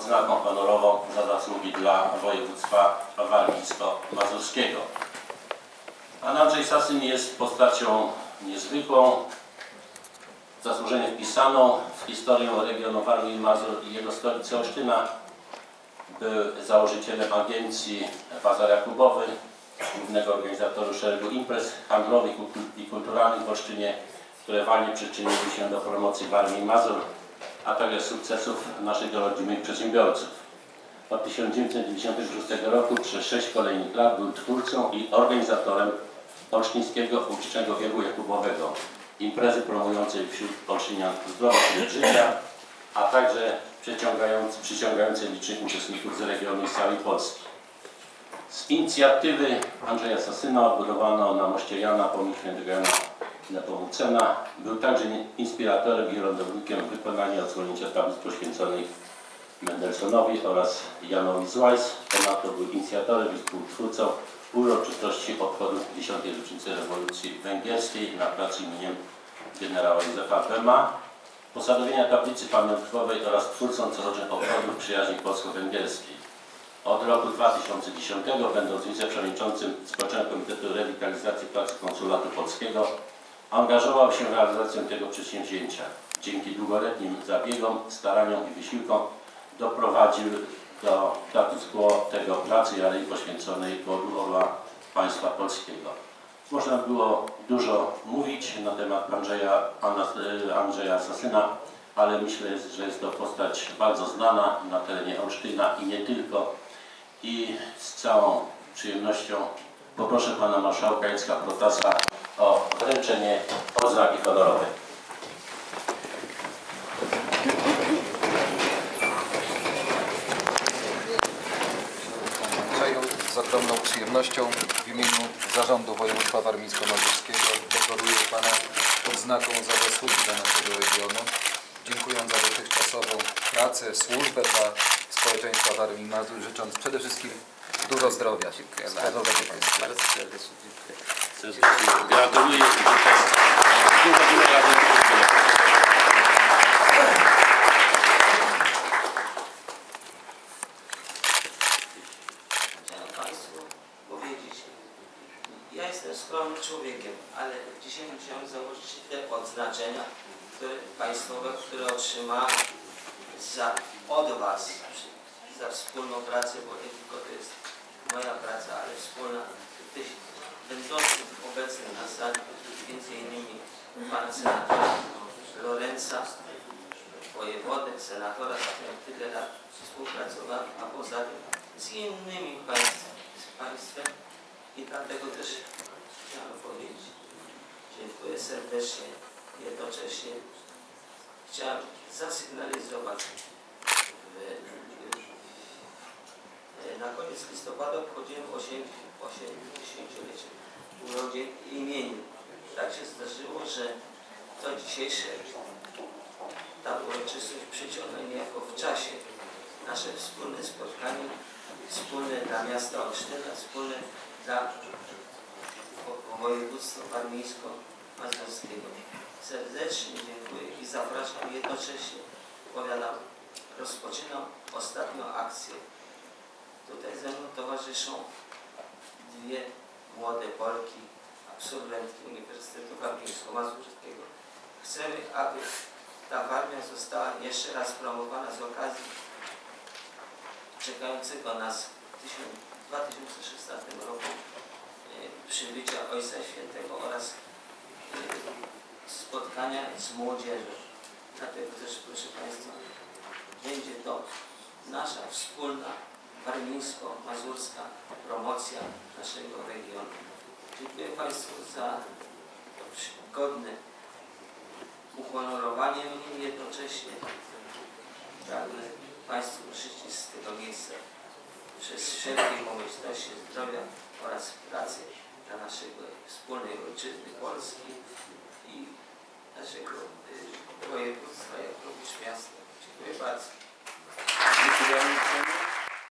odznaką honorową za zasługi dla województwa warmińsko-mazurskiego. Pan Andrzej Sasyn jest postacią niezwykłą, zasłużenie wpisaną w historię regionu Warmii Mazur i jego stolicy Olsztyna. Był założycielem agencji Bazar Jakubowy, głównego organizatora szeregu imprez handlowych i kultu- i kulturalnych w Olsztynie, które walnie przyczyniły się do promocji Warmii Mazur, a także sukcesów naszych rodzimych przedsiębiorców. Od 1996 roku przez sześć kolejnych lat był twórcą i organizatorem Olsztyńskiego Uczczego Biegu Jakubowego, imprezy promującej wśród Olsztynian zdrowy styl życia, a także przyciągający, przyciągającej licznych uczestników z regionu i całej Polski. Z inicjatywy Andrzeja Sasyna odbudowano na moście Jana pomnik świętego Jana Nepomucena. Był także inspiratorem i lądownikiem w wykonaniu odsłonięcia tablic poświęconych Mendelssohnowi oraz Janowi Zwajs. Ponadto był inicjatorem i współtwórcą uroczystości obchodów 10. rocznicy rewolucji węgierskiej na placu imieniem generała Józefa Bema, posadowienia tablicy pamiątkowej oraz twórcą corocznych obchodów przyjaźni polsko-węgierskiej. Od roku 2010, będąc wiceprzewodniczącym Społecznego Komitetu Rewitalizacji Pracy Konsulatu Polskiego, angażował się w realizację tego przedsięwzięcia. Dzięki długoletnim zabiegom, staraniom i wysiłkom doprowadził do status quo tego placu i alei poświęconej powodu orła państwa polskiego. Można było dużo mówić na temat Andrzeja, Anna- Andrzeja Sasyna, ale myślę, że jest to postać bardzo znana na terenie Olsztyna i nie tylko. I z całą przyjemnością poproszę pana marszałka Jacka Protasa o wręczenie odznaki honorowej. Z ogromną przyjemnością w imieniu Zarządu Województwa Warmińsko-Mazurskiego dekoruję Pana odznaką za zasługi dla naszego regionu. Dziękując za dotychczasową pracę, służbę dla społeczeństwa Warmii i Mazur, życząc przede wszystkim dużo zdrowia. Dziękuję bardzo. Bardzo serdecznie dziękuję. Gratuluję i życzę. Chciałem Państwu powiedzieć, ja jestem skromnym człowiekiem, ale dzisiaj musiałem założyć te odznaczenia które, państwowe, które otrzymałem za, od Was, za wspólną pracę, bo nie tylko to jest moja praca, ale wspólna Pana Senatora Lorenza, wojewodę, senatora, z którym tyle lat współpracowałem, a poza tym z innymi państw, z państwem i dlatego też chciałem powiedzieć, dziękuję serdecznie, jednocześnie chciałem zasygnalizować w, na koniec listopada obchodziłem 80-lecie urodzin i imienin. Tak się zdarzyło, że to dzisiejsze ta uroczystość przyciąga niejako w czasie nasze wspólne spotkanie, wspólne dla miasta Olsztyna, wspólne dla wo- województwa warmińsko-mazurskiego. Serdecznie dziękuję i zapraszam jednocześnie, powiadam, rozpoczynam ostatnią akcję. Tutaj ze mną towarzyszą dwie młode Polki, absolwentki Uniwersytetu Warmińsko-Mazurskiego. Chcemy, aby ta Warmia została jeszcze raz promowana z okazji czekającego nas w 2016 roku e, przybycia Ojca Świętego oraz e, spotkania z młodzieżą. Dlatego też, proszę Państwa, będzie to nasza wspólna warmińsko-mazurska promocja naszego regionu. Dziękuję Państwu za to godne uhonorowanie mnie jednocześnie pragnę Państwu życzyć z tego miejsca przez wszelkie pomyślności zdrowia oraz pracy dla naszej wspólnej ojczyzny Polski.